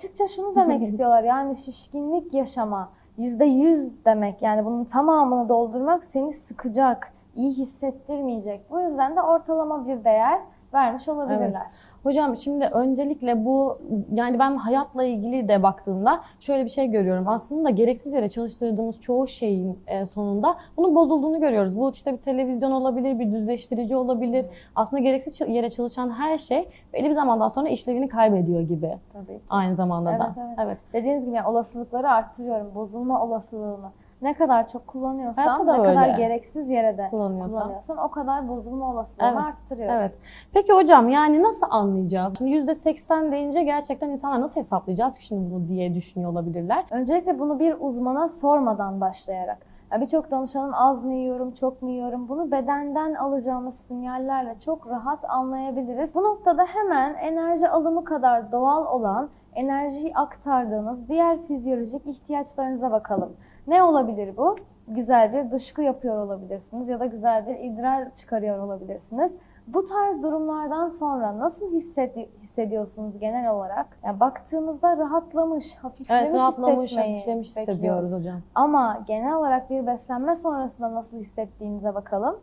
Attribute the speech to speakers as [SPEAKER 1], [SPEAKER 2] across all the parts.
[SPEAKER 1] açıkça şunu demek istiyorlar. Yani şişkinlik yaşama, yüzde yüz demek. Yani bunun tamamını doldurmak seni sıkacak, iyi hissettirmeyecek. Bu yüzden de ortalama bir değer vermiş olabilirler.
[SPEAKER 2] Hocam şimdi öncelikle bu yani ben hayatla ilgili de baktığımda şöyle bir şey görüyorum. Aslında gereksiz yere çalıştırdığımız çoğu şeyin e, sonunda bunun bozulduğunu görüyoruz. Bu işte bir televizyon olabilir, bir düzleştirici olabilir. Aslında gereksiz yere çalışan her şey belli bir zamandan sonra işlevini kaybediyor gibi.
[SPEAKER 1] Tabii ki.
[SPEAKER 2] Aynı zamanda da.
[SPEAKER 1] Evet, evet.
[SPEAKER 2] evet.
[SPEAKER 1] Dediğiniz gibi yani olasılıkları arttırıyorum. Bozulma olasılığını. Ne kadar çok kullanıyorsam, ne kadar gereksiz yere de
[SPEAKER 2] Kullanıyorsam.
[SPEAKER 1] kullanıyorsam o kadar bozulma olasılığını
[SPEAKER 2] Evet,
[SPEAKER 1] arttırıyoruz.
[SPEAKER 2] Evet. Peki hocam yani nasıl anlayacağız? Şimdi %80 deyince gerçekten insanlar nasıl hesaplayacağız ki şimdi bunu diye düşünüyor olabilirler.
[SPEAKER 1] Öncelikle bunu bir uzmana sormadan başlayarak. Ya Birçok danışanım az mı yiyorum, çok mu yiyorum? Bunu bedenden alacağımız sinyallerle çok rahat anlayabiliriz. Bu noktada hemen enerji alımı kadar doğal olan enerjiyi aktardığınız diğer fizyolojik ihtiyaçlarınıza bakalım. Ne olabilir bu? Güzel bir dışkı yapıyor olabilirsiniz ya da güzel bir idrar çıkarıyor olabilirsiniz. Bu tarz durumlardan sonra nasıl hissedi- hissediyorsunuz genel olarak? Yani baktığımızda rahatlamış, hafiflemiş,
[SPEAKER 2] Evet rahatlamış,
[SPEAKER 1] hissetmeyi
[SPEAKER 2] hafiflemiş hissediyoruz hocam.
[SPEAKER 1] Ama genel olarak bir beslenme sonrasında nasıl hissettiğimize bakalım.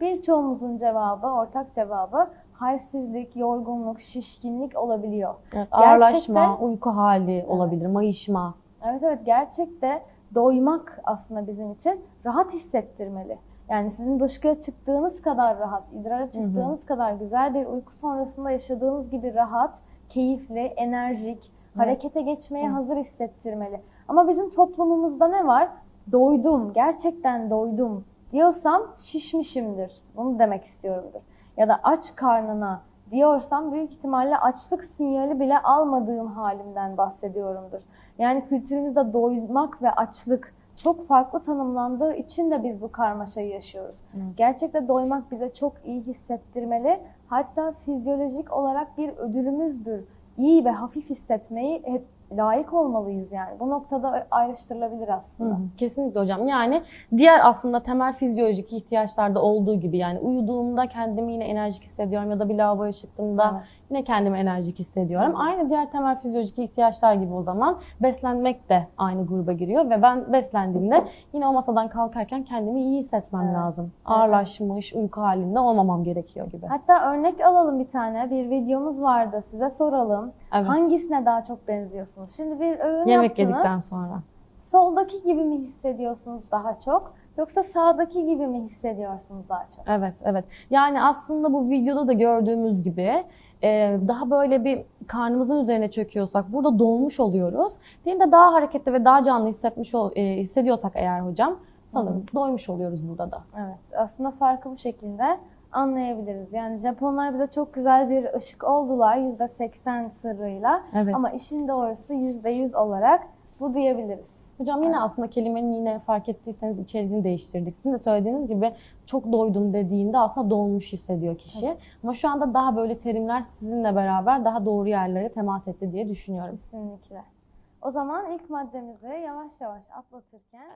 [SPEAKER 1] Birçoğumuzun cevabı, ortak cevabı halsizlik, yorgunluk, şişkinlik olabiliyor.
[SPEAKER 2] Evet, ağırlaşma, uyku hali olabilir, mayışma.
[SPEAKER 1] Evet evet gerçekte doymak aslında bizim için rahat hissettirmeli. Yani sizin dışkıya çıktığınız kadar rahat, idrara çıktığınız kadar güzel bir uyku sonrasında yaşadığınız gibi rahat, keyifli, enerjik, harekete geçmeye hazır hissettirmeli. Ama bizim toplumumuzda ne var? Doydum, gerçekten doydum diyorsam şişmişimdir. Bunu demek istiyorumdur. Ya da aç karnına diyorsam büyük ihtimalle açlık sinyali bile almadığım halimden bahsediyorumdur. Yani kültürümüzde doymak ve açlık çok farklı tanımlandığı için de biz bu karmaşayı yaşıyoruz.
[SPEAKER 2] Evet.
[SPEAKER 1] Gerçekte doymak bize çok iyi hissettirmeli. Hatta fizyolojik olarak bir ödülümüzdür. İyi ve hafif hissetmeyi hep layık olmalıyız yani. Bu noktada ayrıştırılabilir aslında.
[SPEAKER 2] hı, Kesinlikle hocam. Yani diğer aslında temel fizyolojik ihtiyaçlarda olduğu gibi yani uyuduğumda kendimi yine enerjik hissediyorum ya da bir lavaboya çıktığımda
[SPEAKER 1] Evet.
[SPEAKER 2] yine kendimi enerjik hissediyorum.
[SPEAKER 1] Hı.
[SPEAKER 2] Aynı diğer temel fizyolojik ihtiyaçlar gibi o zaman beslenmek de aynı gruba giriyor ve ben beslendiğimde yine o masadan kalkarken kendimi iyi hissetmem
[SPEAKER 1] Evet.
[SPEAKER 2] lazım. Ağırlaşmış, uyku halinde olmamam gerekiyor gibi.
[SPEAKER 1] Hatta örnek alalım bir tane. Bir videomuz vardı. Size soralım.
[SPEAKER 2] Evet.
[SPEAKER 1] Hangisine daha çok benziyorsunuz? Şimdi bir öğün
[SPEAKER 2] Yemek
[SPEAKER 1] yaptınız.
[SPEAKER 2] yedikten sonra.
[SPEAKER 1] Soldaki gibi mi hissediyorsunuz daha çok? Yoksa sağdaki gibi mi hissediyorsunuz daha çok?
[SPEAKER 2] Evet, evet. Yani aslında bu videoda da gördüğümüz gibi e, daha böyle bir karnımızın üzerine çöküyorsak burada dolmuş oluyoruz. Diğerinde daha hareketli ve daha canlı hissetmiş ol- e, hissediyorsak eğer hocam sanırım doymuş oluyoruz burada da.
[SPEAKER 1] Evet. Aslında farkı bu şekilde anlayabiliriz. Yani Japonlar bize çok güzel bir ışık oldular %80 sırrıyla.
[SPEAKER 2] Evet.
[SPEAKER 1] Ama işin doğrusu %100 olarak bu diyebiliriz.
[SPEAKER 2] Hocam yine aslında kelimenin yine fark ettiyseniz içeriğini değiştirdik. Sizin de söylediğiniz gibi çok doydum dediğinde aslında dolmuş hissediyor kişi. Ama şu anda daha böyle terimler sizinle beraber daha doğru yerlere temas etti diye düşünüyorum.
[SPEAKER 1] Kesinlikle. O zaman ilk maddemizi yavaş yavaş atlatırken